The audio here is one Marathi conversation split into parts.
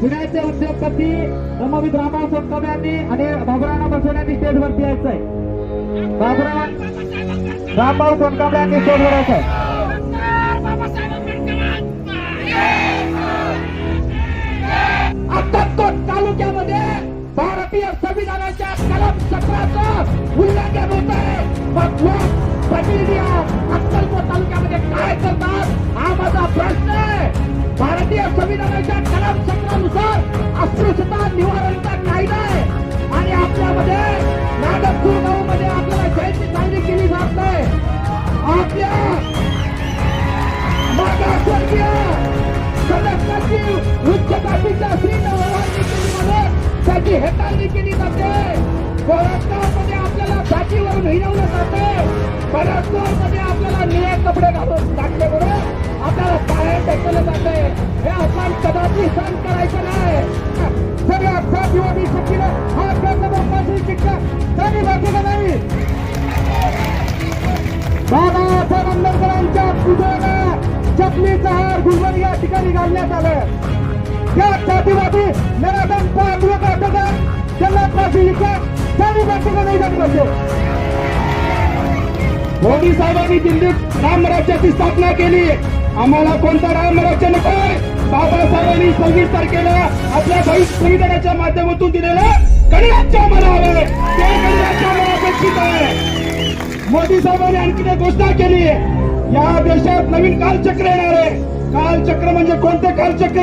पुण्याचे उद्योगपती रमवित रामभाऊ सोनकम यांनी आणि बाबुरावना बसवण्याची स्टेजवरती यायचंय. बाबुराव रामभाऊ सोनकम यांनी स्टेजवर यायचंय. अक्कलकोट तालुक्यामध्ये भारतीय संविधानाच्या कलम सतराचं उल्लंघन होत आहे मग लोक प्रतिनिधी आपल्याला बाहेर ढकललं हे सहन करायचं नाही शक्तीनं हा शिक्षा त्यांनी नाही बाबासाहेब आंबेडकरांच्या पुतळ्याला हार या ठिकाणी घालण्यात आलं त्या जातीवादी निराधन पाठवत असतात त्यांना फाशी शिक्षा त्यांनी नाही झाली पाहिजे मोदी साहेबांनी दिल्लीत रामराज्याची स्थापना केली. आम्हाला कोणता रामराज्य नकोय बाबासाहेबांनी सव्वीस तारखेला आपल्या भाई संविधानाच्या माध्यमातून दिलेलं गणराज्य आम्हाला हवंय ते गणराज्य आम्हाला अपेक्षित आहे. मोदी साहेबांनी आणखी एक घोषणा केली. या देशात नवीन कालचक्र येणार आहे. कालचक्र म्हणजे कोणते कालचक्र?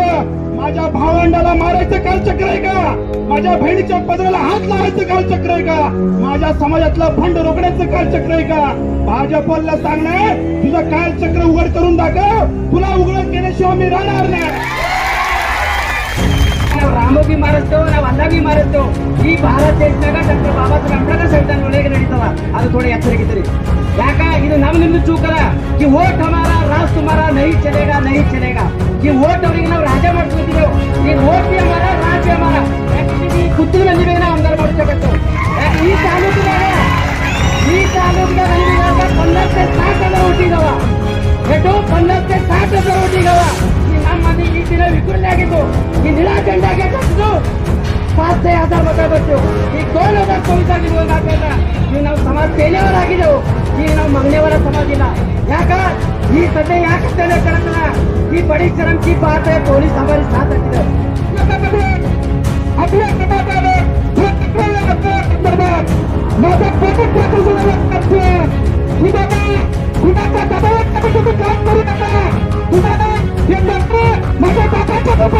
माझ्या भावंडाला मारायचं कालचक्र आहे का? माझ्या बहिणीच्या पदराला हात लावायचं कालचक्र आहे का? माझ्या समाजातला फंड रोखण्याचं कालचक्र आहे का? भाजपला सांगणार तुझं कालचक्र उघड करून दाखव. तुला उघड केल्याशिवाय मी राहणार नाही. रामोबी मारतो ना वाल्लाबी मारतो ಇಡೀ ಭಾರತ ದೇಶದಾಗ ಡಾಕ್ಟರ್ ಬಾಬಾ ಸಾಹೇಬ್ ಅಂಬೇಡ್ಕರ್ ಸಂವಿಧಾನ ಒಳಗೆ ನಡೀತದ. ಅದು ತೋಡೆ ಎಚ್ಚರಿಕೆ ಇದ್ರಿ ಯಾಕ? ಇದು ನಮ್ ನಿಮ್ದು ಚೂಕರ ಕಿ ಓಟ್ ಹಮಾರ ರಾಜ್ ತುಮಾರ ನಹಿ ಚಲೇಗ ನಹಿ ಚಲೇಗ. ಈ ಓಟ್ ಅವರಿಗೆ ನಾವು ರಾಜ ಮಾಡ್ಸ್ಕೊತಿದ್ದೇವೆ ಈ ಓಟ್ ಬಿ ಅಮಾರ ರಾಜ್ ಬಿ ಅಮಾರ ಕುತ್ತಿಗೆ ಮಂದಿ ನಾವು ಅಂದರ ಮಾಡ್ಕೋಬೇಕು ಈ ತಾಲೂಕಿನಾಗ ಈ ತಾಲೂಕಿನಾಗ ಪನ್ನತ್ತೆ ಸಾತ್ ಹಜಾರ್ ಹುಟ್ಟಿದವ ಎಟೋ ಪನ್ನತ್ತೆ ಸಾಕದ ಹುಟ್ಟಿದವ ಈ ನಮ್ಮ ಮನೆ ಈ ದಿನ ವಿಕೃತಿ ಆಗಿದ್ದು, ಈ ನಿರಾಜೆಂಡಾಗೆ ಕಟ್ಟಿದ್ದು ಪಾತ್ರೆ ಆಧಾರ ಮಾತಾಡಬೇಕು ಈ ಕೋಲದ ಕವಿತಾಗಿರುವುದಾಗಲ್ಲ ನೀವು ನಾವು ಸಮಾಜ ಬೇರೆಯವರಾಗಿದ್ದೆವು ಈಗ ನಾವು ಮಗನೆಯವರ ಸಮಾಜ ಇಲ್ಲ. ಯಾಕ? ಈ ಸದ್ಯ ಯಾಕೆ ತಲೆ ಈ ಬಡಿ ಚರಂ ಕಿ ಪಾತ್ರೆ ಪೊಲೀಸ್ ಸವಾರಿ ಸಾಥ್ ಹಾಕಿದೆ. ಮಗ ಪಾಪ ಪಾಪ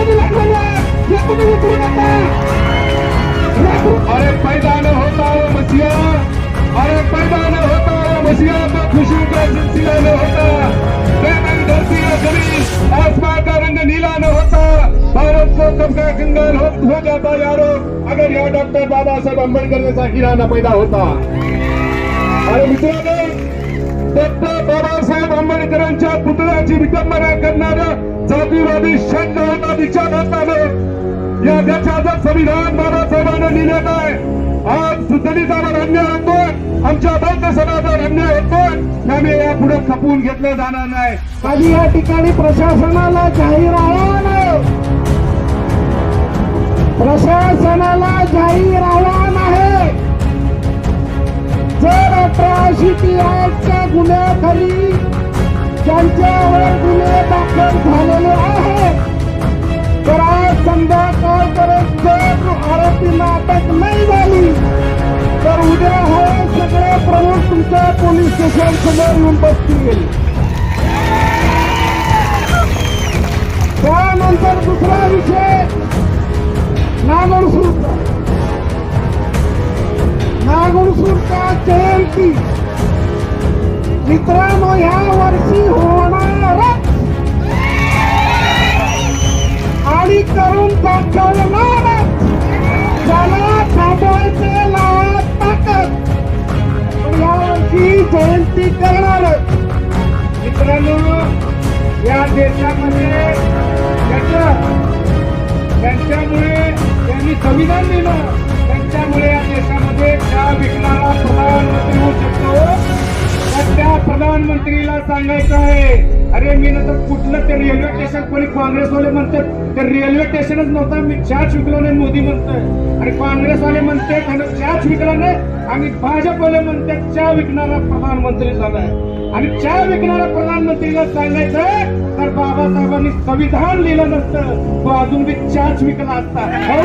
अरे पैदा न होता वो मसीहा. अरे पैदा न होता वो मसीहा. तो खुशी का सिलसिला न होता. जमीन धरती का जमीन आसमान का रंग नीला न होता. भारत को कब का कंगाल हो, हो जाता यारो. अगर यहाँ डॉक्टर बाबा साहेब अम्बेडकर जैसा हीरा न पैदा होता. अरे मित्रांनो डॉक्टर बाबासाहेब आंबेडकरांच्या पुतळ्याची विटंबना करणारं जातीवादी षंड होता दीक्षा घालणारं या देशाचं संविधान बाबासाहेबांना लिहिलेलं आहे. आज सुतलीचावर अन्याय होतोय. आमच्या बौद्ध समाजावर अन्याय होतोय. त्यामुळे यापुढे खपवून घेतलं जाणार नाही. आणि या ठिकाणी प्रशासनाला जाहीर आव्हान प्रशासनाला जाहीर आव्हान आहे. जर अठराशे च्या गुन्ह्याखाली त्यांच्यावर गुन्हे दाखल झालेले आहेत आरोपींना नाही झाली. तर उद्या हे सगळे प्रमुख तुमच्या पोलीस स्टेशन समोर येऊन बसतील. त्यानंतर दुसरा विषय नागरसूरचा नागरसूरचा जयंती. मित्रांनो ह्या वर्षी होणार आणि करून दाखवणार जयंती करणार मित्रांनो या देशामध्ये त्याचं त्यांच्यामुळे त्यांनी संविधान दिलं. प्रधानमंत्रीला सांगायचं आहे. अरे मी नंतर कुठलं ते रेल्वे स्टेशन कोणी काँग्रेसवाले म्हणतात ते रेल्वे स्टेशनच नव्हतं. मी चहाच विकलो नाही मोदी म्हणतोय आणि काँग्रेसवाले म्हणते त्यानं चहाच विकला नाही. आणि भाजपवाले म्हणते चहा विकणारा प्रधानमंत्री झालाय आणि चहा विकणारा प्रधानमंत्रीला सांगायचं तर बाबासाहेबांनी संविधान लिहिलं नसतं. तो अजून बी चहाच विकला असता. हो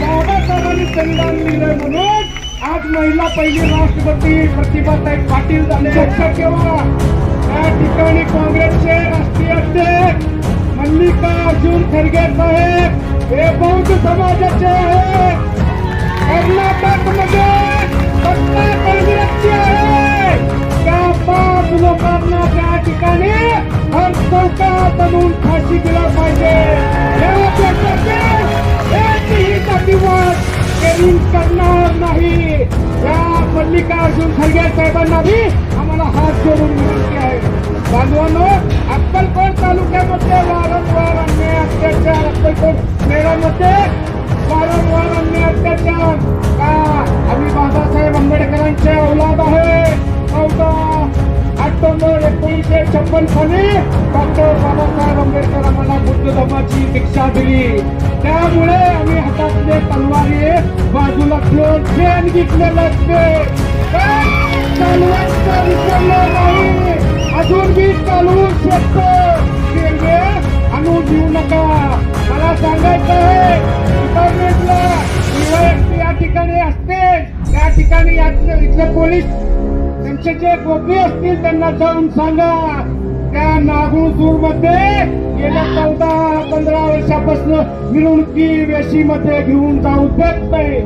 बाबासाहेबांनी संविधान लिहिलंय म्हणून महिला पहिली राष्ट्रपती प्रतिभाताई पाटील झाले. लक्षात ठेवा. त्या ठिकाणी काँग्रेसचे राष्ट्रीय अध्यक्ष मल्लिकार्जुन खरगे साहेब हे बौद्ध समाजाचे आहेत. कर्नाटक मल्लिकार्जुन खरगे साहेबांना बी आम्हाला हात जोडून विनंती आहे. बांधवांनो अक्कलकोट तालुक्यामध्ये वारंवार अन्याय अत्याचार अक्कलकोट मेळामध्ये वारंवार अन्याय अत्याचार. का? आम्ही बाबासाहेब आंबेडकरांचे औलाद आहे. चौदा ऑक्टोबर एकोणीसशे छप्पन साली डॉक्टर बाबासाहेब आंबेडकर आम्हाला बुद्ध धर्माची दीक्षा दिली. त्यामुळे आम्ही हातातले तलवारी बाजूला ठेवून फेन घेतलेलं असते. पण चालवायचं नाही अजून बी चालवू शकतो रेल्वे आणून देऊ नका मला सांगायचं आहे डिपार्टमेंटला DYSP या ठिकाणी असते त्या ठिकाणी यातले- इथले पोलीस त्यांचे जे गोपी असतील त्यांना जाऊन सांगा त्या नागुळसूरमध्ये गेल्या चौदा पंधरा वर्षापासून मिरवणुकी वेशीमध्ये घेऊन जाऊ देत नाही.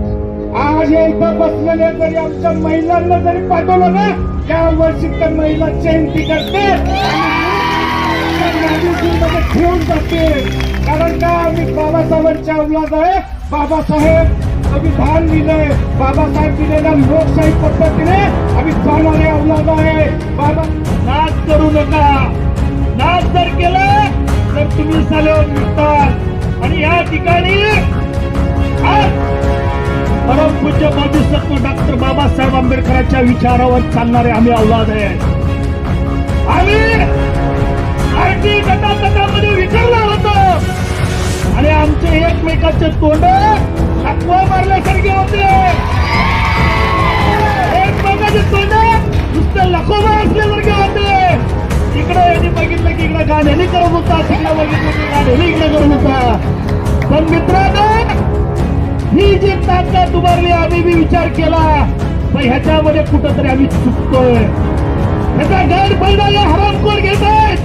आज हे बसलेले तरी आमच्या महिलांना जरी पाठवलं ना त्या वर्षी त्या महिला जयंती करते. ठेवून जाते. कारण का आम्ही बाबासाहेबांच्या औलाद आहे बाबासाहेब संविधान दिलंय. बाबासाहेब दिलेल्या लोकशाही पद्धतीने आम्ही चालणारे औलाद आहे. बाबा नाच करू नका. नाच जर केलं तर तुम्ही सालेवर मिळतात पूज्य बोधिसत्व डॉक्टर बाबासाहेब आंबेडकरांच्या विचारावर चालणारे आम्ही अवलाद आहे. आम्ही आरटी गटामध्ये विचारला होतो. आणि आमचे एकमेकाचे तोंड अफवा मारल्यासारखे होते. एकमेकाचे तोंड नुसतं लखोबा असल्यासारखे होते. इकडे यांनी बघितलं की इकडे गाण्याने करत होता तिकडे बघितलं की गाण्याने इकडे करत होता. पण मित्रांनो ही जी ताकद उभारली आम्ही मी विचार केला पण ह्याच्यामध्ये कुठंतरी आम्ही चुकतोय. ह्याचा गैरफायदा या हरामखोर घेत आहेत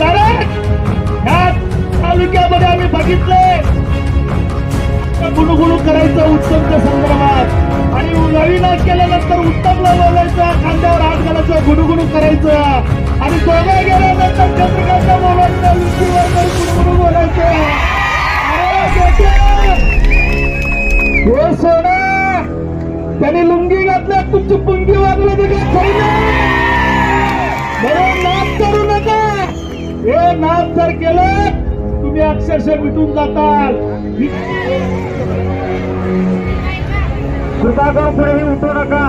कारण ह्या तालुक्यामध्ये आम्ही बघितलंय. गुणुगुणू करायचं उत्तमच्या संदर्भात. आणि नवीन केल्यानंतर उत्तमला बोलायचं खांद्यावर हात घालायचं गुणुगुणू करायचं. आणि दोघं गेल्यानंतर चंद्रिकाच्या बोलायचं लिपीवर बोलायचं. हो सोना त्याने लुंगी घातल्या तुमची पुंगी वागली तिथे खरी नाही म्हणून नाच करू नका हे नाच जर केलं तुम्ही अक्षरशः मिटून जाताल कृपा करून पुढे उठू नका.